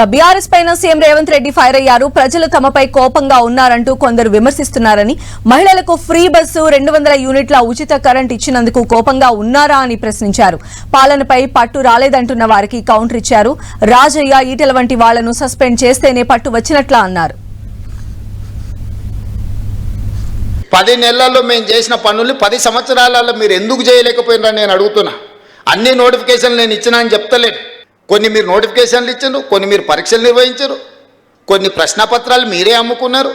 ఇక బీఆర్ఎస్ పైన CM Revanth Reddy fire అయ్యారు. ప్రజలు తమపై కోపంగా ఉన్నారంటూ కొందరు విమర్శిస్తున్నారని మహిళలకు ఫ్రీ బస్సు రెండు వందల యూనిట్ల ఉచిత కరెంట్ ఇచ్చినందుకు కోపంగా ఉన్నారా అని ప్రశ్నించారు. పాలనపై పట్టు రాలేదంటున్న వారికి కౌంటర్ ఇచ్చారు. రాజయ్య ఈటెల వంటి వాళ్ళను సస్పెండ్ చేస్తేనే పట్టు వచ్చినట్లా అన్నారు. పది నెలల్లో మేము చేసిన పనులు పది సంవత్సరాలలో మీరు ఎందుకు చేయలేకపోయినారని నేను అడుగుతున్నా. అన్ని నోటిఫికేషన్లు నేను ఇచ్చినా అని చెప్తలేను. కొన్ని మీరు నోటిఫికేషన్లు ఇచ్చారు కొన్ని మీరు పరీక్షలు నిర్వహించారు కొన్ని ప్రశ్నపత్రాలు మీరే అమ్ముకున్నారు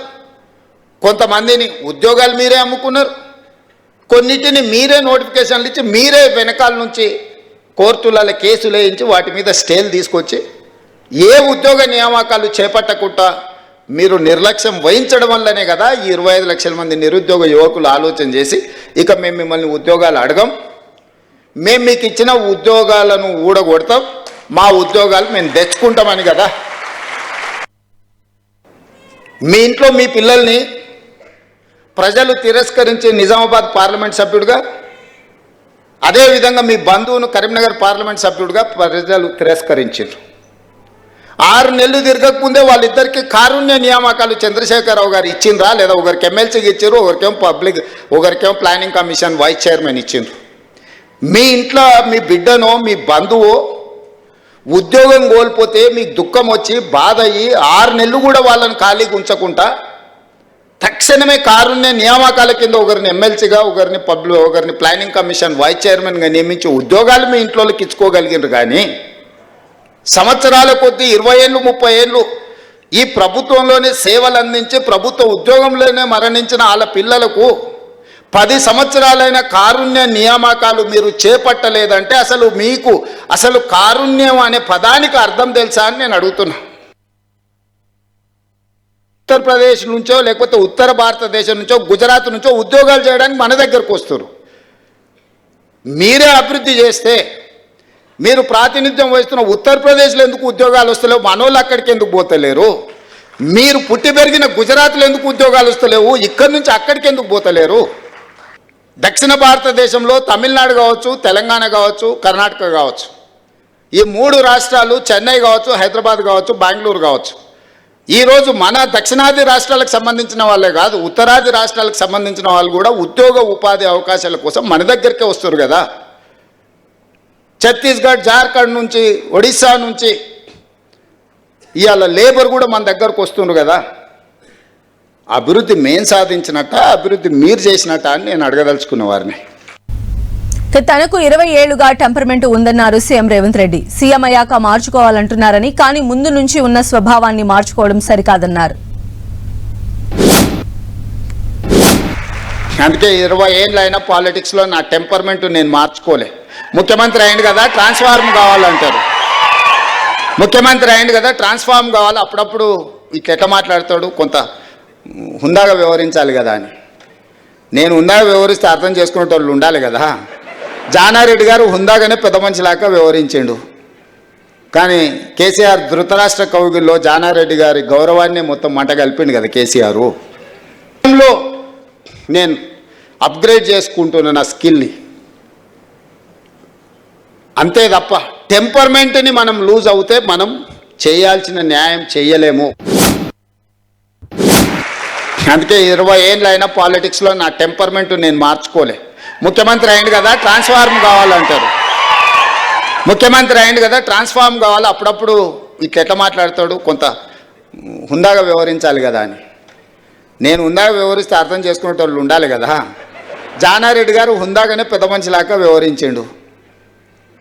కొంతమందిని ఉద్యోగాలు మీరే అమ్ముకున్నారు కొన్నిటిని మీరే నోటిఫికేషన్లు ఇచ్చి మీరే వెనకాల నుంచి కోర్టులలో కేసులు వేయించి వాటి మీద స్టేలు తీసుకొచ్చి ఏ ఉద్యోగ నియామకాలు చేపట్టకుండా మీరు నిర్లక్ష్యం వహించడం వల్లనే కదా ఈ ఇరవై ఐదు లక్షల మంది నిరుద్యోగ యువకులు ఆలోచన చేసి ఇక మేము మిమ్మల్ని ఉద్యోగాలు అడగం మేము మీకు ఇచ్చిన ఉద్యోగాలను ఊడగొడతాం మా ఉద్యోగాలు మేము తెచ్చుకుంటామని కదా. మీ ఇంట్లో మీ పిల్లల్ని ప్రజలు తిరస్కరించి నిజామాబాద్ పార్లమెంట్ సభ్యుడిగా అదేవిధంగా మీ బంధువును కరీంనగర్ పార్లమెంట్ సభ్యుడిగా ప్రజలు తిరస్కరించారు. ఆరు నెలలు తిరగకముందే వాళ్ళిద్దరికి కారుణ్య నియామకాలు చంద్రశేఖరరావు గారు ఇచ్చిండ్రా లేదా ఒకరికి ఎమ్మెల్సీకి ఇచ్చారు ఒకరికేమో పబ్లిక్ ఒకరికేమో ప్లానింగ్ కమిషన్ వైస్ చైర్మన్ ఇచ్చిండ్రు. మీ ఇంట్లో మీ బిడ్డనో మీ బంధువు ఉద్యోగం కోల్పోతే మీకు దుఃఖం వచ్చి బాధ అయ్యి ఆరు నెలలు కూడా వాళ్ళని ఖాళీగా ఉంచకుండా తక్షణమే కారుణ్య నియామకాల కింద ఒకరిని ఎమ్మెల్సీగా ఒకరిని పబ్లిక్ ఒకరిని ప్లానింగ్ కమిషన్ వైస్ చైర్మన్గా నియమించి ఉద్యోగాలు మీ ఇంట్లోకి ఇచ్చుకోగలిగినారు కానీ సంవత్సరాల కొద్దీ ఇరవై ఏళ్ళు ముప్పై ఏళ్ళు ఈ ప్రభుత్వంలోనే సేవలు అందించి ప్రభుత్వ ఉద్యోగంలోనే మరణించిన వాళ్ళ పిల్లలకు పది సంవత్సరాలైన కారుణ్య నియామకాలు మీరు చేపట్టలేదంటే అసలు మీకు అసలు కారుణ్యం అనే పదానికి అర్థం తెలుసా అని నేను అడుగుతున్నా. ఉత్తరప్రదేశ్ నుంచో లేకపోతే ఉత్తర భారతదేశం నుంచో గుజరాత్ నుంచో ఉద్యోగాలు చేయడానికి మన దగ్గరకు వస్తారు మీరే అభివృద్ధి చేస్తే మీరు ప్రాతినిధ్యం వహిస్తున్న ఉత్తరప్రదేశ్లో ఎందుకు ఉద్యోగాలు వస్తలేవు మనోళ్ళు అక్కడికి ఎందుకు పోతలేరు? మీరు పుట్టి పెరిగిన గుజరాత్లో ఎందుకు ఉద్యోగాలు వస్తలేవు ఇక్కడి నుంచి అక్కడికి ఎందుకు పోతలేరు? దక్షిణ భారతదేశంలో తమిళనాడు కావచ్చు తెలంగాణ కావచ్చు కర్ణాటక కావచ్చు. ఈ మూడు రాష్ట్రాలు చెన్నై కావచ్చు హైదరాబాద్ కావచ్చు బెంగళూరు కావచ్చు. ఈరోజు మన దక్షిణాది రాష్ట్రాలకు సంబంధించిన వాళ్ళే కాదు ఉత్తరాది రాష్ట్రాలకు సంబంధించిన వాళ్ళు కూడా ఉద్యోగ ఉపాధి అవకాశాల కోసం మన దగ్గరికే వస్తారు కదా. ఛత్తీస్గఢ్ జార్ఖండ్ నుంచి ఒడిశా నుంచి ఇవాళ లేబర్ కూడా మన దగ్గరకు వస్తుండ్రు కదా. అభివృద్ధి మేం సాధించినట్ట అభివృద్ధి మీరు చేసినట్ట అని నేను అడగదలుచుకున్న వారిని. తనకు ఇరవై ఏళ్ళుగా టెంపర్మెంట్ ఉందన్నారు సీఎం రేవంత్ రెడ్డి. సీఎం అయ్యాక మార్చుకోవాలంటున్నారని కానీ ముందు నుంచి ఉన్న స్వభావాన్ని మార్చుకోవడం సరికాదన్నారు. అందుకే ఇరవై ఏళ్ళు అయినా పాలిటిక్స్లో నా టెంపర్మెంట్ నేను మార్చుకోలే. ముఖ్యమంత్రి అయింది కదా ట్రాన్స్ఫార్మ్ కావాలంటారు. ముఖ్యమంత్రి అయింది కదా ట్రాన్స్ఫార్మ్ కావాలి. అప్పుడప్పుడు ఇట్లా ఎట్లా మాట్లాడతాడు కొంత హుందాగా వ్యవహరించాలి కదా అని. నేను హుందాగా వ్యవహరిస్తే అర్థం చేసుకునేటోళ్ళు ఉండాలి కదా. జానారెడ్డి గారు హుందాగానే పెద్ద మనిషిలాగా వ్యవహరించిండు. కానీ కేసీఆర్ ధృతరాష్ట్ర కౌగిల్లో జానారెడ్డి గారి గౌరవాన్ని మొత్తం మంట కలిపిండు కదా కేసీఆర్. లో నేను అప్గ్రేడ్ చేసుకుంటున్న నా. స్కిల్ని అంతే తప్ప టెంపర్మెంట్ని మనం లూజ్ అవుతే మనం చేయాల్సిన న్యాయం చేయలేము. అందుకే ఇరవై ఏళ్ళు అయినా పాలిటిక్స్లో నా టెంపర్మెంట్ నేను మార్చుకోలే. ముఖ్యమంత్రి అయింది కదా ట్రాన్స్ఫార్మ్ కావాలంటారు. ముఖ్యమంత్రి అయింది కదా ట్రాన్స్ఫార్మ్ కావాలి అప్పుడప్పుడు ఇట్లా మాట్లాడతాడు? కొంత హుందాగా వ్యవహరించాలి కదా అని. నేను హుందాగా వ్యవహరిస్తే అర్థం చేసుకునేటోళ్ళు ఉండాలి కదా. జానారెడ్డి గారు హుందాగానే పెద్ద మనిషిలాగా వ్యవహరించిండు.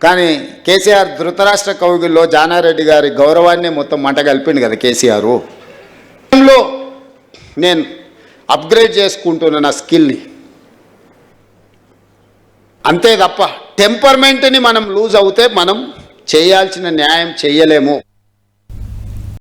కానీ కేసీఆర్ ధృతరాష్ట్ర కౌగిల్లో జానారెడ్డి గారి గౌరవాన్ని మొత్తం మంట కలిపిండు కదా కేసీఆర్. లో నేను అప్గ్రేడ్ చేసుకుంటున్న నా స్కిల్ని అంతే తప్ప టెంపర్మెంట్ని మనం లూజ్ అవుతే మనం చేయాల్సిన న్యాయం చేయలేము.